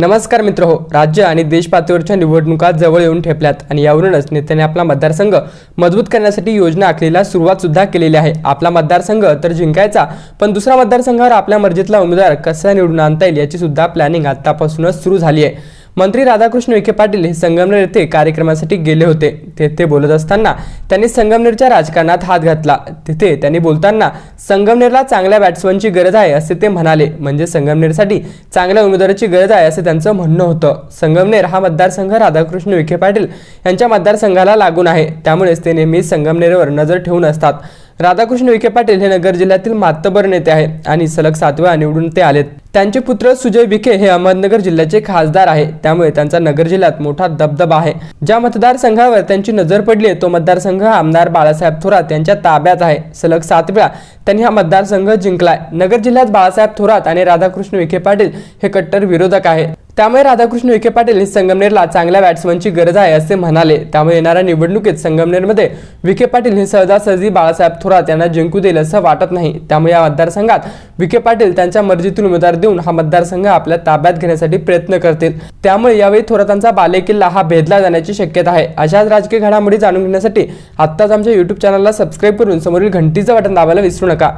नमस्कार मित्र हो राज्य आणि देश पातळीवरच्या निवडणुका जवळ येऊन ठेपल्यात आणि यावरूनच नेत्याने आपला मतदारसंघ मजबूत करण्यासाठी योजना आखलेला सुरुवात सुद्धा केलेली आहे. आपला मतदारसंघ तर जिंकायचा पण दुसऱ्या मतदारसंघावर आपल्या मर्जीतला उमेदवार कसा निवडून आणता येईल याची सुद्धा प्लॅनिंग आतापासूनच सुरू झाली आहे. मंत्री राधाकृष्ण विखे पाटील हे संगमनेर येथे कार्यक्रमासाठी गेले होते. तेथे बोलत असताना त्यांनी संगमनेरच्या राजकारणात हात घातला. तिथे त्यांनी बोलताना संगमनेरला चांगल्या बॅट्समनची गरज आहे असे ते म्हणाले. म्हणजे संगमनेरसाठी चांगल्या उमेदवाराची गरज आहे असे त्यांचं म्हणणं होतं. संगमनेर हा मतदारसंघ राधाकृष्ण विखे पाटील यांच्या मतदारसंघाला लागून आहे. त्यामुळेच ते नेहमी संगमनेरवर नजर ठेवून असतात. राधाकृष्ण विखे पाटील हे नगर जिल्ह्यातील मातबर नेते आहेत आणि सलग सातव्या निवडून ते आलेत. त्यांचे पुत्र सुजय विखे हे अहमदनगर जिल्ह्याचे खासदार आहे. त्यामुळे त्यांचा नगर जिल्ह्यात मोठा दबदबा आहे. ज्या मतदारसंघावर त्यांची नजर पडली आहे तो मतदारसंघ आमदार बाळासाहेब थोरात यांच्या ताब्यात आहे. सलग सात वेळा त्यांनी हा मतदारसंघ जिंकलाय. नगर जिल्ह्यात बाळासाहेब थोरात आणि राधाकृष्ण विखे पाटील हे कट्टर विरोधक आहेत. त्यामुळे राधाकृष्ण विखे पाटील हे संगमनेरला चांगल्या बॅट्समनची गरज आहे असे म्हणाले. त्यामुळे येणाऱ्या निवडणुकीत संगमनेरमध्ये विखे पाटील हे सहजासहजी बाळासाहेब थोरात यांना जिंकू देईल असं वाटत नाही. त्यामुळे या मतदारसंघात विखे पाटील त्यांच्या मर्जीतून उमेदवार देऊन हा मतदारसंघ आपल्या ताब्यात घेण्यासाठी प्रयत्न करतील. त्यामुळे यावेळी थोरातांचा बालेकिल्ला हा भेदला जाण्याची शक्यता आहे. अशाच राजकीय घडामोडी जाणून घेण्यासाठी आत्ताच आमच्या युट्यूब चॅनलला सबस्क्राईब करून समोरील घंटीचं बटन दाबायला विसरू नका.